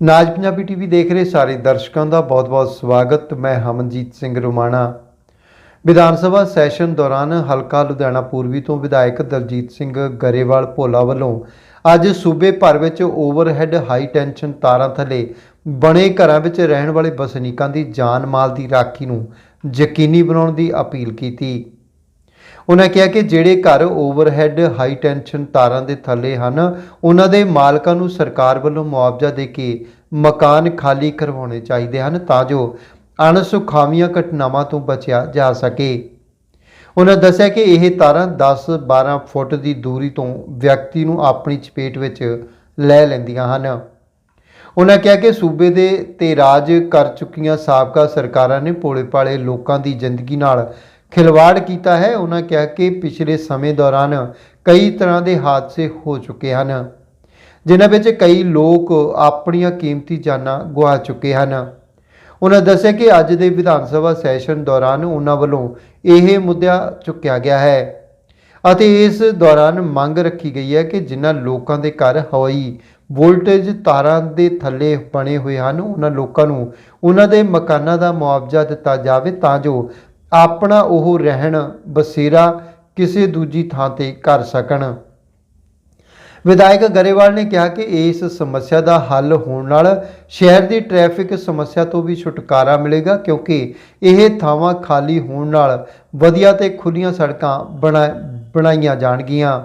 ਨਾਜ Punjabi TV ਦੇਖ ਰਹੇ ਸਾਰੇ ਦਰਸ਼ਕਾਂ ਦਾ ਬਹੁਤ-ਬਹੁਤ ਸਵਾਗਤ। ਮੈਂ ਹਮਨਜੀਤ ਸਿੰਘ ਰੋਮਾਣਾ। ਵਿਧਾਨ ਸਭਾ ਸੈਸ਼ਨ ਦੌਰਾਨ ਹਲਕਾ ਲੁਧਿਆਣਾ ਪੂਰਬੀ ਤੋਂ ਵਿਧਾਇਕ ਦਲਜੀਤ ਸਿੰਘ ਗਰੇਵਾਲ ਭੋਲਾ ਵੱਲੋਂ ਅੱਜ ਸੂਬੇ ਭਰ ਵਿੱਚ ਓਵਰਹੈੱਡ ਹਾਈ ਟੈਂਸ਼ਨ ਤਾਰਾਂ ਥੱਲੇ ਬਣੇ ਘਰਾਂ ਵਿੱਚ ਰਹਿਣ ਵਾਲੇ ਵਸਨੀਕਾਂ ਦੀ ਜਾਨ ਮਾਲ ਦੀ ਰਾਖੀ ਨੂੰ ਯਕੀਨੀ ਬਣਾਉਣ ਦੀ ਅਪੀਲ ਕੀਤੀ। ਉਹਨਾਂ ਕਿਹਾ ਕਿ ਜਿਹੜੇ ਘਰ ਓਵਰਹੈੱਡ ਹਾਈ ਟੈਂਸ਼ਨ ਤਾਰਾਂ ਦੇ ਥੱਲੇ ਹਨ, ਉਹਨਾਂ ਦੇ ਮਾਲਕਾਂ ਨੂੰ ਸਰਕਾਰ ਵੱਲੋਂ ਮੁਆਵਜ਼ਾ ਦੇ ਕੇ ਮਕਾਨ ਖਾਲੀ ਕਰਵਾਉਣੇ ਚਾਹੀਦੇ ਹਨ ਤਾਂ ਜੋ ਅਣਸੁਖਾਵੀਆਂ ਘਟਨਾਵਾਂ ਤੋਂ ਬਚਿਆ ਜਾ ਸਕੇ। ਉਹਨਾਂ ਦੱਸਿਆ ਕਿ ਇਹ ਤਾਰਾਂ 10-12 ਫੁੱਟ ਦੀ ਦੂਰੀ ਤੋਂ ਵਿਅਕਤੀ ਨੂੰ ਆਪਣੀ ਚਪੇਟ ਵਿੱਚ ਲੈ ਲੈਂਦੀਆਂ ਹਨ। ਉਹਨਾਂ ਕਿਹਾ ਕਿ ਸੂਬੇ ਦੇ ਤੇ ਰਾਜ ਕਰ ਚੁੱਕੀਆਂ ਸਾਬਕਾ ਸਰਕਾਰਾਂ ਨੇ ਭੋਲੇ-ਭਾਲੇ ਲੋਕਾਂ ਦੀ ਜ਼ਿੰਦਗੀ ਨਾਲ ਖਿਲਵਾੜ ਕੀਤਾ ਹੈ। ਉਹਨਾਂ ਕਿਹਾ ਕਿ ਪਿਛਲੇ ਸਮੇਂ ਦੌਰਾਨ ਕਈ ਤਰ੍ਹਾਂ ਦੇ ਹਾਦਸੇ ਹੋ ਚੁੱਕੇ ਹਨ, ਜਿਨ੍ਹਾਂ ਵਿੱਚ ਕਈ ਲੋਕ ਆਪਣੀਆਂ ਕੀਮਤੀ ਜਾਨਾਂ ਗਵਾ ਚੁੱਕੇ ਹਨ। ਉਹਨਾਂ ਦੱਸਿਆ ਕਿ ਅੱਜ ਦੇ ਵਿਧਾਨ ਸਭਾ ਸੈਸ਼ਨ ਦੌਰਾਨ ਉਹਨਾਂ ਵੱਲੋਂ ਇਹ ਮੁੱਦਾ ਚੁੱਕਿਆ ਗਿਆ ਹੈ ਅਤੇ ਇਸ ਦੌਰਾਨ ਮੰਗ ਰੱਖੀ ਗਈ ਹੈ ਕਿ ਜਿਨ੍ਹਾਂ ਲੋਕਾਂ ਦੇ ਘਰ ਹਵਾਈ ਵੋਲਟੇਜ ਤਾਰਾਂ ਦੇ ਥੱਲੇ ਬਣੇ ਹੋਏ ਹਨ ਉਹਨਾਂ ਲੋਕਾਂ ਨੂੰ ਉਹਨਾਂ ਦੇ ਮਕਾਨਾਂ ਦਾ ਮੁਆਵਜ਼ਾ ਦਿੱਤਾ ਜਾਵੇ ਤਾਂ ਜੋ ਆਪਣਾ ਉਹ ਰਹਿਣ ਬਸੇਰਾ ਕਿਸੇ ਦੂਜੀ ਥਾਂ ਤੇ ਕਰ ਸਕਣ। ਵਿਧਾਇਕ ਗਰੇਵਾਲ ਨੇ ਕਿਹਾ ਕਿ ਇਸ ਸਮੱਸਿਆ ਦਾ ਹੱਲ ਹੋਣ ਨਾਲ ਸ਼ਹਿਰ ਦੀ ਟ੍ਰੈਫਿਕ ਸਮੱਸਿਆ ਤੋਂ ਵੀ ਛੁਟਕਾਰਾ ਮਿਲੇਗਾ ਕਿਉਂਕਿ ਇਹ ਥਾਵਾਂ ਖਾਲੀ ਹੋਣ ਨਾਲ ਵਧੀਆ ਤੇ ਖੁੱਲੀਆਂ ਸੜਕਾਂ ਬਣਾ ਬਣਾਈਆਂ ਜਾਣਗੀਆਂ।